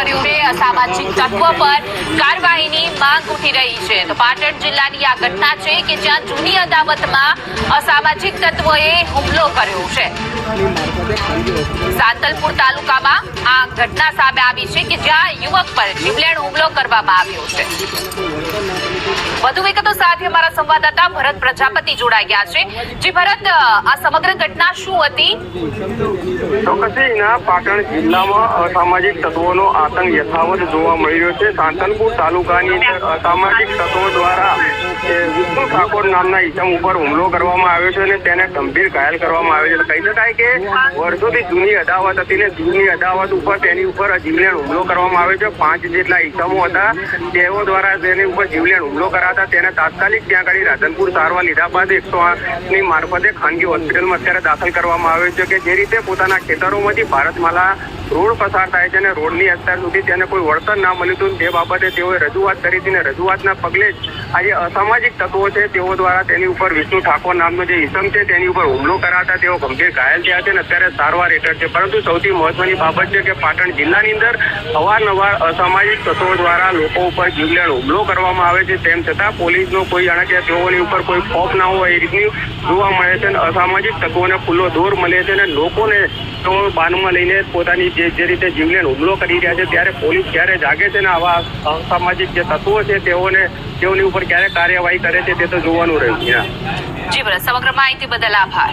કર્યો છે. અસામાજિક તત્વો પર કાર્યવાહીની માંગ ઉઠી રહી છે. તો પાટણ જિલ્લાની આ ઘટના છે કે જ્યાં જૂની અદાવતમાં અસામાજિક તત્વોએ હુમલો કર્યો છે. સાંતલપુર તાલુકામાં આ ઘટના સામે આવી છે કે જ્યાં યુવક પર જીવલેણ હુમલો કરવામાં આવ્યો છે. વધુ વિગતો સાથે અમારા સંવાદદાતા ભરત પ્રજાપતિ જોડાઈ ગયા છે. જે ભરત, આ સમગ્ર ઘટના શું હતી? પાટણ જિલ્લામાં અસામાજિક તત્વોનો આતંક યથાવત જોવા મળી રહ્યો છે. સાંતનપુર તાલુકાની અસામાજિક તત્વો દ્વારા વિષ્ણુ ઠાકોર નામના ઇસમ ઉપર હુમલો કરવામાં આવ્યો છે અને તેને ગંભીર ઘાયલ કરવામાં આવ્યો છે. કહી શકાય કે વર્ષોથી જૂની અદાવત હતી ને જૂની અદાવત ઉપર તેની ઉપર જીવલેણ હુમલો કરવામાં આવ્યો છે. પાંચ જેટલા ઇસમો હતા તેઓ દ્વારા તેની ઉપર જીવલેણ હુમલો કરાતા તેને તાત્કાલિક ત્યાં આગળ રાધનપુર સારવાર લીધા બાદ એકસો આઠની મારફતે ખાનગી હોસ્પિટલમાં અત્યારે દાખલ કરવામાં આવ્યો છે કે જે રીતે પોતાના ખેતરોમાંથી ભારતમાલા રોડ પસાર થાય છે અને રોડની અત્યાર સુધી તેને કોઈ વળતર ના મળ્યું હતું. તે બાબતે તેઓએ રજૂઆત કરી હતી અને રજૂઆતના પગલે જ આજે અસામાજિક તત્વો છે, તેઓ દ્વારા તેની ઉપર વિષ્ણુ ઠાકોર નામનો જે ઈસમ છે, તેની ઉપર હુમલો કરાતા તેઓ ગંભીર ઘાયલ થયા છે અને અત્યારે સારવાર હેઠળ છે. પરંતુ સૌથી મહત્વની બાબત છે કે પાટણ જિલ્લાની અંદર અવારનવાર અસામાજિક તત્વો દ્વારા લોકો ઉપર જીવલેણ હુમલો કરવામાં આવે છે. તેમ છતાં પોલીસનો કોઈ જાણે તેઓની ઉપર કોઈ ખોફ ના હોય, એ રીતની જોવા મળે છે અને અસામાજિક તત્વોને ખુલ્લો દોર મળે છે અને લોકોને તો બાનમાં લઈને પોતાની જે જે રીતે જીવલેણ હુમલો કરી રહ્યા છે, ત્યારે પોલીસ ક્યારે જાગે છે ને આવા અસામાજિક જે તત્વો છે, તેઓને, તેઓની ઉપર ક્યારે કાર્યવાહી કરે છે તે તો જોવાનું રહ્યું જી બરાબર સમગ્ર માહિતી બદલ આભાર.